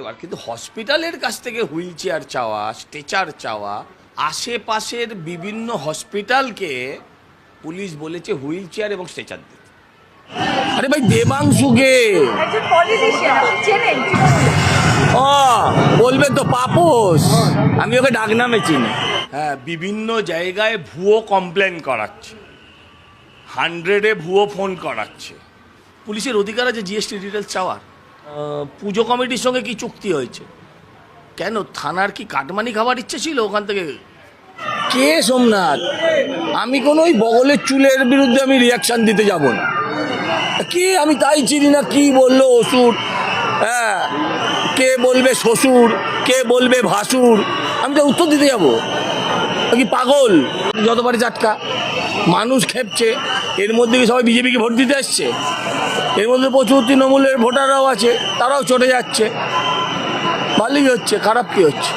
এবার কিন্তু হসপিটালের কাছ থেকে হুইল চেয়ার চাওয়া স্ট্রেচার চাওয়া আশেপাশের বিভিন্ন হসপিটালকে পুলিশ বলেছে হুইল চেয়ার এবং স্ট্রেচার দিতে। আরে ভাই দেবাংশুকে ও বলবে তো পাপোস। আমি ওকে ডাকনামে চিনি। হ্যাঁ বিভিন্ন জায়গায় ভুয়ো কমপ্লেন করাচ্ছে। হান্ড্রেডে ভুয়ো ফোন করাচ্ছে। পুলিশের অধিকার আছে জিএসটি ডিটেলস চাওয়ার। পুজো কমিটির সঙ্গে কি চুক্তি হয়েছে? কেন? থানার কি কাটমানি খাবার ইচ্ছে ছিল ওখান থেকে? কে সোমনাথ? আমি কোনো ওই বগলের চুলের বিরুদ্ধে আমি রিয়াকশন দিতে যাব না। কে? আমি তাই চিনি না কি বলল অসুর। হ্যাঁ কে বলবে শ্বশুর? কে বলবে ভাসুর? আমি তো উত্তর দিতে যাব। কি পাগল? যতবারই চাটকা, মানুষ খেপছে, এর মধ্যে কি সবাই বিজেপিকে ভোট দিতে আসছে? এর মধ্যে প্রচুর তৃণমূলের ভোটাররাও আছে, তারাও চটে যাচ্ছে। ভালোই হচ্ছে, খারাপ কী হচ্ছে?